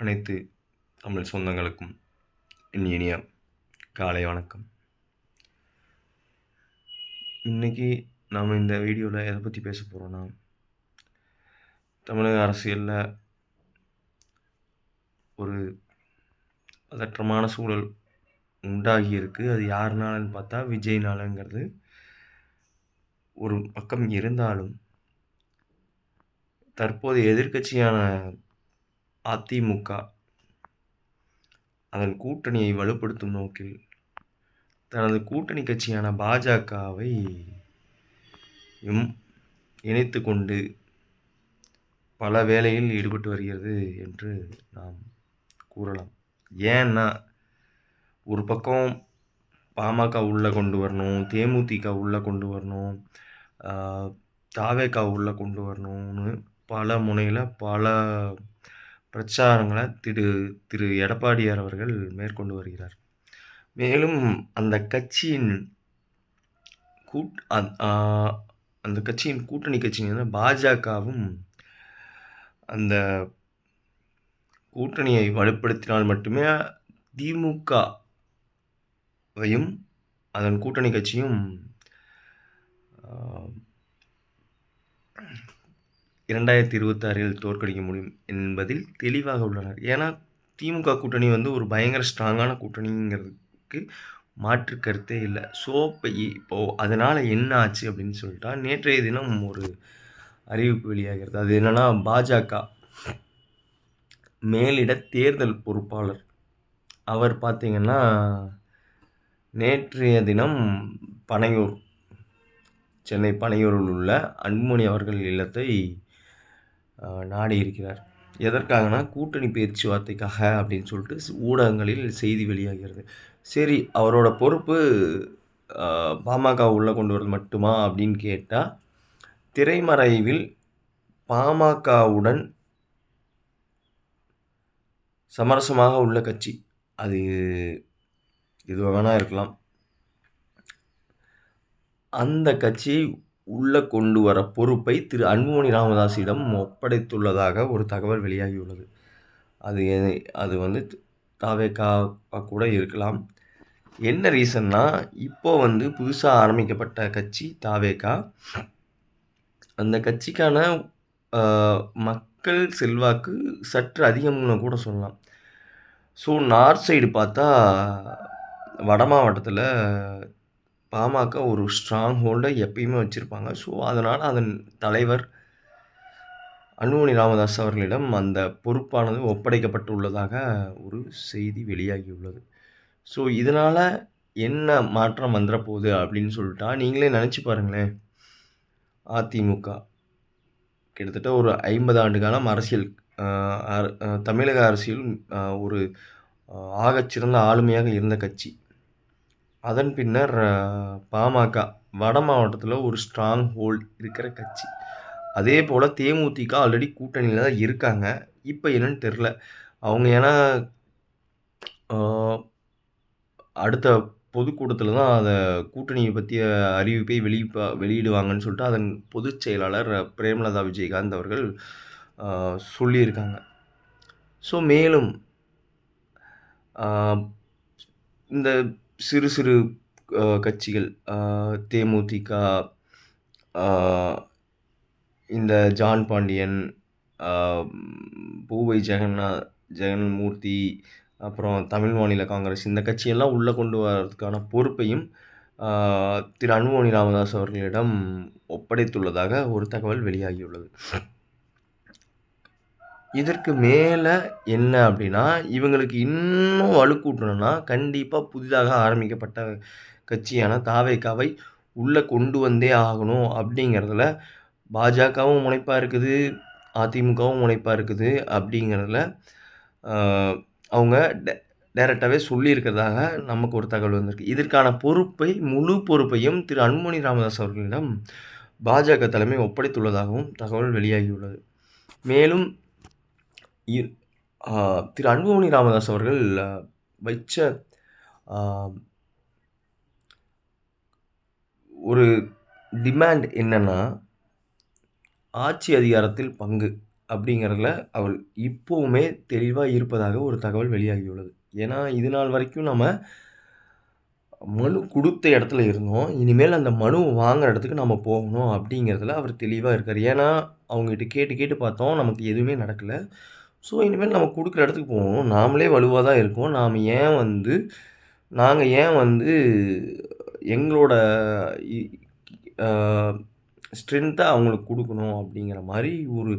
அனைத்து தமிழ் சொந்தங்களுக்கும் என் இனிய காலை வணக்கம். இன்னைக்கு நாம் இந்த வீடியோவில் எதை பற்றி பேச போகிறோன்னா தமிழக அரசியலில் ஒரு பதற்றமான சூழல் உண்டாகி இருக்குது அது யாருனாலன்னு பார்த்தா விஜய்னாலங்கிறது ஒரு பக்கம் இருந்தாலும் தற்போது எதிர்க்கட்சியான அதிமுக. அதன் கூட்டணியை வலுப்படுத்தும் நோக்கில் தனது கூட்டணி கட்சியான பாஜகவை இணைத்து கொண்டு பல வேலையில் ஈடுபட்டு வருகிறது என்று நாம் கூறலாம். ஏன்னா ஒரு பக்கம் பாமக உள்ளே கொண்டு வரணும் தேமுதிக உள்ளே கொண்டு வரணும் தாவேக்கா உள்ளே கொண்டு வரணும்னு பல முனையில் பல பிரச்சாரங்களை திரு திரு எடப்பாடியார் அவர்கள் மேற்கொண்டு வருகிறார். மேலும் அந்த கட்சியின் கூட் அந்த கட்சியின் கூட்டணி கட்சியான பாஜகவும் அந்த கூட்டணியை வலுப்படுத்தினால் மட்டுமே திமுகவையும் அதன் கூட்டணி கட்சியும் இரண்டாயிரத்தி இருபத்தாறில் தோற்கடிக்க முடியும் என்பதில் தெளிவாக உள்ளனர். ஏன்னா திமுக கூட்டணி வந்து ஒரு பயங்கர ஸ்ட்ராங்கான கூட்டணிங்கிறதுக்கு மாற்று கருத்தே இல்லை. ஸோ இப்போ இப்போது அதனால் என்ன ஆச்சு அப்படின்னு சொல்லிட்டா நேற்றைய தினம் ஒரு அறிவிப்பு வெளியாகிறது. அது என்னென்னா பாஜக மேலிட தேர்தல் பொறுப்பாளர். அவர் பார்த்திங்கன்னா நேற்றைய தினம் பனையூர் சென்னை பனையூரில் உள்ள அன்புமணி அவர்கள் இல்லத்தை நாடி இருக்கிறார். எதற்காகனா கூட்டணி பேச்சுவார்த்தைக்காக அப்படின்னு சொல்லிட்டு ஊடகங்களில் செய்தி வெளியாகிறது. சரி அவரோட பொறுப்பு பாமக உள்ளே கொண்டு வரது மட்டுமா அப்படின்னு கேட்டால் திரைமறைவில் பாமகவுடன் சமரசமாக உள்ள கட்சி. அது இது வேணால் இருக்கலாம். அந்த கட்சியை உள்ளே கொண்டு வர பொறுப்பை திரு அன்புமணி ராமதாஸிடம் ஒப்படைத்துள்ளதாக ஒரு தகவல் வெளியாகியுள்ளது. அது அது வந்து தாவேக்கா கூட இருக்கலாம். என்ன ரீசன்னா இப்போ வந்து புதுசாக ஆரம்பிக்கப்பட்ட கட்சி தாவேக்கா. அந்த கட்சிக்கான மக்கள் செல்வாக்கு சற்று அதிகம்னு கூட சொல்லலாம். ஸோ நார்த் சைடு பார்த்தா வட மாவட்டத்தில் பாமக ஒரு ஸ்ட்ராங் ஹோல்டை எப்பயுமே வச்சுருப்பாங்க. ஸோ அதனால் அதன் தலைவர் அன்புமணி ராமதாஸ் அவர்களிடம் அந்த பொறுப்பானது ஒப்படைக்கப்பட்டுள்ளதாக ஒரு செய்தி வெளியாகியுள்ளது. ஸோ இதனால் என்ன மாற்றம் வந்துடப்போகுது அப்படின்னு சொல்லிட்டா நீங்களே நினச்சி பாருங்களேன். அதிமுக கிட்டத்தட்ட ஒரு ஐம்பது ஆண்டு காலம் அரசியல் தமிழக அரசியல் ஒரு ஆகச்சிறந்த ஆளுமையாக இருந்த கட்சி. அதன் பின்னர் பாமக வட மாவட்டத்தில் ஒரு ஸ்ட்ராங் ஹோல்ட் இருக்கிற கட்சி. அதே போல் தேமுதிக ஆல்ரெடி கூட்டணியில் தான் இருக்காங்க. இப்போ என்னன்னு தெரில. அவங்க ஏன்னா அடுத்த பொதுக்கூட்டத்தில் தான் அதை கூட்டணியை பற்றிய அறிவிப்பை வெளியிப்பா வெளியிடுவாங்கன்னு சொல்லிட்டு அதன் பொதுச் செயலாளர் பிரேமலதா விஜயகாந்த் அவர்கள் சொல்லியிருக்காங்க. ஸோ மேலும் இந்த சிறு சிறு கட்சிகள் தேமுதிக இந்த ஜான் பாண்டியன் பூவை ஜெகன்னா ஜெகன்மூர்த்தி அப்புறம் தமிழ் மாநில காங்கிரஸ் இந்த கட்சியெல்லாம் உள்ளே கொண்டு வரதுக்கான பொறுப்பையும் திரு அன்புமணி ராமதாஸ் அவர்களிடம் ஒப்படைத்துள்ளதாக ஒரு தகவல் வெளியாகியுள்ளது. இதற்கு மேலே என்ன அப்படின்னா இவங்களுக்கு இன்னும் வலுக்கூட்டணும்னா கண்டிப்பாக புதிதாக ஆரம்பிக்கப்பட்ட கட்சியான தாவேக்காவை உள்ளே கொண்டு வந்தே ஆகணும் அப்படிங்கிறதுல பாஜகவும் முனைப்பாக இருக்குது அதிமுகவும் முனைப்பாக இருக்குது அப்படிங்கிறதுல அவங்க டே டைரெக்டாகவே சொல்லியிருக்கிறதாக நமக்கு ஒரு தகவல் வந்திருக்கு. இதற்கான பொறுப்பை முழு பொறுப்பையும் திரு அன்புமணி ராமதாஸ் அவர்களிடம் பாஜக தலைமை ஒப்படைத்துள்ளதாகவும் தகவல் வெளியாகியுள்ளது. மேலும் திரு அன்புமணி ராமதாஸ் அவர்கள் வைச்ச ஒரு டிமாண்ட் என்னென்னா ஆட்சி அதிகாரத்தில் பங்கு அப்படிங்கிறதுல அவர் இப்பவுமே தெளிவாக இருப்பதாக ஒரு தகவல் வெளியாகியுள்ளது. ஏன்னா, இது நாள் வரைக்கும் நம்ம மனு கொடுத்த இடத்துல இருந்தோம். இனிமேல் அந்த மனு வாங்குற இடத்துக்கு நம்ம போகணும் அப்படிங்கிறதுல அவர் தெளிவாக இருக்கார் ஏன்னா, அவங்ககிட்ட கேட்டு கேட்டு பார்த்தோம். நமக்கு எதுவுமே நடக்கலை ஸோ, இனிமேல் நம்ம கொடுக்குற இடத்துக்கு போகணும். நாமளே வலுவாக தான் இருக்கோம். நாம் ஏன் வந்து நாங்கள் ஏன் வந்து எங்களோட ஸ்ட்ரென்த்தை அவங்களுக்கு கொடுக்கணும் அப்படிங்கிற மாதிரி ஒரு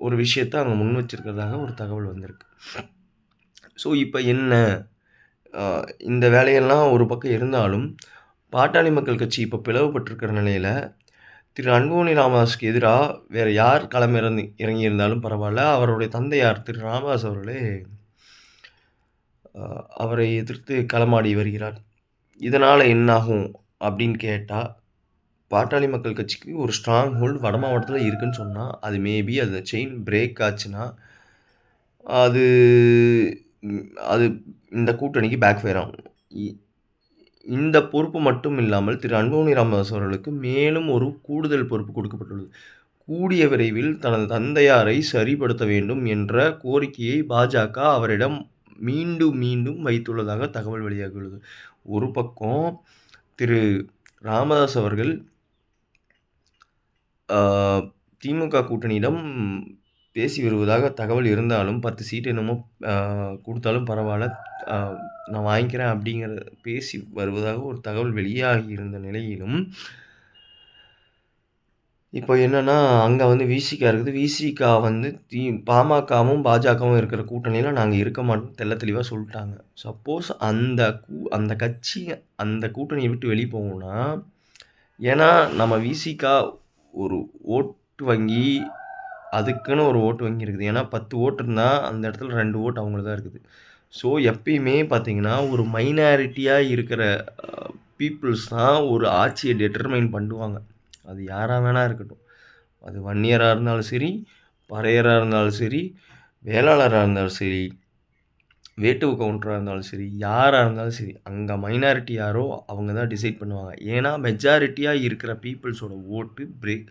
ஒரு விஷயத்த அவங்க முன் வச்சுருக்கிறதாக ஒரு தகவல் வந்திருக்கு. ஸோ, இப்போ என்ன? இந்த வேலையெல்லாம் ஒரு பக்கம் இருந்தாலும், பாட்டாளி மக்கள் கட்சி இப்போ பிளவுபட்டிருக்கிற நிலையில் திரு அன்புமணி ராமதாஸுக்கு எதிராக வேறு யார் களம் இறங்கி இறங்கியிருந்தாலும் பரவாயில்ல அவருடைய தந்தையார் திரு ராமதாஸ் அவர்களே அவரை எதிர்த்து களமாடி வருகிறார். இதனால் என்னாகும் அப்படின்னு கேட்டால் பாட்டாளி மக்கள் கட்சிக்கு ஒரு ஸ்ட்ராங் ஹோல்டு வட மாவட்டத்தில் இருக்குன்னு சொன்னால் அது மேபி அது செயின் பிரேக் ஆச்சுன்னா, அது அது இந்த கூட்டணிக்கு பேக் ஃபயர் ஆகும். இந்த பொறுப்பு மட்டும் இல்லாமல் திரு அன்புமணி ராமதாஸ் அவர்களுக்கு மேலும் ஒரு கூடுதல் பொறுப்பு கொடுக்கப்பட்டுள்ளது. கூடிய விரைவில் தனது தந்தையாரை சரிப்படுத்த வேண்டும் என்ற கோரிக்கையை பாஜக அவரிடம் மீண்டும் மீண்டும் வைத்துள்ளதாக தகவல் வெளியாகியுள்ளது. ஒரு பக்கம் திரு ராமதாஸ் அவர்கள் திமுக கூட்டணியிடம் பேசி வருவதாக தகவல் இருந்தாலும், பத்து சீட்டு என்னமோ கொடுத்தாலும் பரவாயில்ல. நான் வாங்கிக்கிறேன் அப்படிங்கிற பேசி வருவதாக ஒரு தகவல் வெளியாகி இருந்த நிலையிலும் இப்போ என்னென்னா அங்கே வந்து விசிகா இருக்குது. விசிகா வந்து தி பாமகவும், பாஜகவும் இருக்கிற கூட்டணியில் நாங்கள் இருக்க மாட்டோம். தெள்ள தெளிவாக சொல்லிட்டாங்க. சப்போஸ் அந்த கூ அந்த கட்சி அந்த கூட்டணியை விட்டு வெளியே போகணும்னா ஏன்னா நம்ம விசிகா ஒரு ஓட்டு வங்கி அதுக்குன்னு ஒரு ஓட்டு வங்கி இருக்குது. ஏன்னா 10 ஓட்டு இருந்தால் அந்த இடத்துல ரெண்டு ஓட்டு அவங்களுக்கு தான் இருக்குது. ஸோ, எப்பயுமே பார்த்தீங்கன்னா, ஒரு மைனாரிட்டியாக இருக்கிற பீப்புள்ஸ் தான் ஒரு ஆட்சியை டெட்டர்மைன் பண்ணுவாங்க. அது யாராக வேணா இருக்கட்டும். அது வன்னியராக இருந்தாலும் சரி, பறையராக இருந்தாலும் சரி, வேளாளராக இருந்தாலும் சரி, வேட்டுவ கவுண்டராக இருந்தாலும் சரி, யாராக இருந்தாலும் சரி, அங்கே மைனாரிட்டி யாரோ அவங்க தான் டிசைட் பண்ணுவாங்க. ஏன்னா, மெஜாரிட்டியாக இருக்கிற பீப்புள்ஸோட ஓட்டு பிரேக்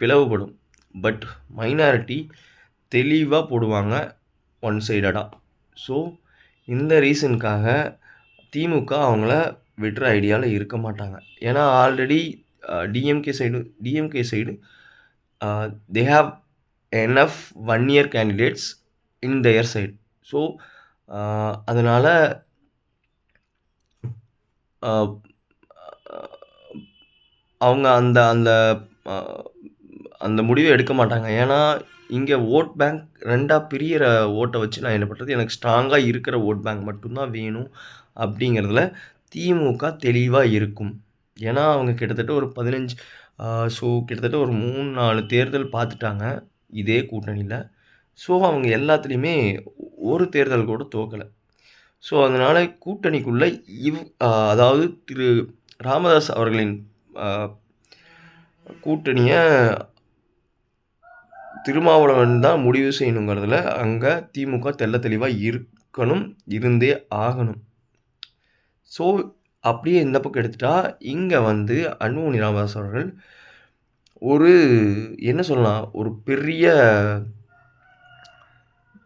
பிளவுபடும். பட் மைனாரிட்டி தெளிவாக போடுவாங்க. ஒன் சைடடாக ஸோ, இந்த ரீசனுக்காக திமுக அவங்கள விடுற ஐடியாவில் இருக்க மாட்டாங்க. ஏன்னா, already DMK side DMK side they have enough year candidates in their side so, அதனால் அவங்க அந்த அந்த அந்த முடிவை எடுக்க மாட்டாங்க. ஏன்னா, இங்கே ஓட் பேங்க் ரெண்டாக பிரியிற ஓட்டை வச்சு நான் என்ன பண்ணுறது எனக்கு ஸ்ட்ராங்காக இருக்கிற ஓட் பேங்க் மட்டும்தான் வேணும் அப்படிங்கிறதுல திமுக தெளிவாக இருக்கும். ஏன்னா, அவங்க கிட்டத்தட்ட ஒரு பதினஞ்சு ஸோ, கிட்டத்தட்ட ஒரு 3, 4 தேர்தல் பார்த்துட்டாங்க. இதே கூட்டணியில் ஸோ, அவங்க எல்லாத்துலேயுமே ஒரு தேர்தல் கூட தோக்கலை ஸோ, அதனால கூட்டணிக்குள்ளே இவ் அதாவது திரு ராமதாஸ் அவர்களின் கூட்டணியை திருமாவளவன் தான் முடிவு செய்யணுங்கிறதுல அங்கே திமுக தெள்ள தெளிவாக இருக்கணும். இருந்தே ஆகணும். ஸோ, அப்படியே இந்த பக்கம் எடுத்துட்டா, இங்கே வந்து அன்புமணி ராமதாஸ் அவர்கள் ஒரு என்ன சொல்லலாம்? ஒரு பெரிய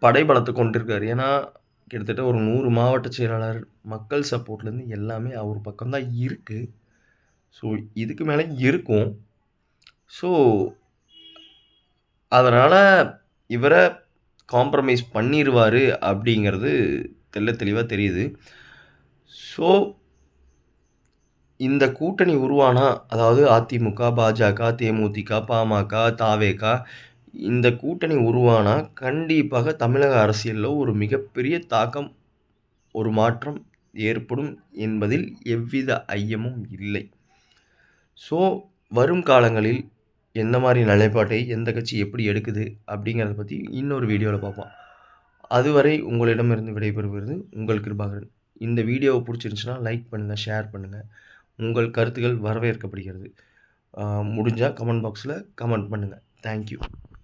படைபலத்தை கொண்டிருக்காரு. ஏன்னா, கிட்டத்தட்ட ஒரு நூறு மாவட்ட செயலாளர், மக்கள் சப்போர்ட்லேருந்து எல்லாமே அவர் பக்கம் தான் ஸோ, இதுக்கு மேலே இருக்கும். ஸோ, அதனால் இவரை காம்ப்ரமைஸ் பண்ணிடுவார் அப்படிங்கிறது தெள்ள தெளிவாக தெரியுது. ஸோ, இந்த கூட்டணி உருவானா, அதாவது அதிமுக, பாஜக, தேமுதிக, பாமக, தாவேகா இந்த கூட்டணி உருவானா, கண்டிப்பாக தமிழக அரசியலில் ஒரு மிகப்பெரிய தாக்கம், ஒரு மாற்றம் ஏற்படும் என்பதில் எவ்வித ஐயமும் இல்லை. ஸோ, வரும் காலங்களில் எந்த மாதிரி நிலைப்பாட்டை எந்த கட்சி எப்படி எடுக்குது அப்படிங்கிறத பற்றி இன்னொரு வீடியோவில் பார்ப்போம். அதுவரை உங்களிடமிருந்து விடைபெறுவது உங்கள் கிருபாகரன். இந்த வீடியோவை பிடிச்சிருந்துச்சுன்னா லைக் பண்ணுங்கள் ஷேர் பண்ணுங்கள் உங்கள் கருத்துக்கள் வரவேற்கப்படுகிறது. முடிஞ்சால் கமெண்ட் பாக்ஸில் கமெண்ட் பண்ணுங்கள் தேங்க் யூ.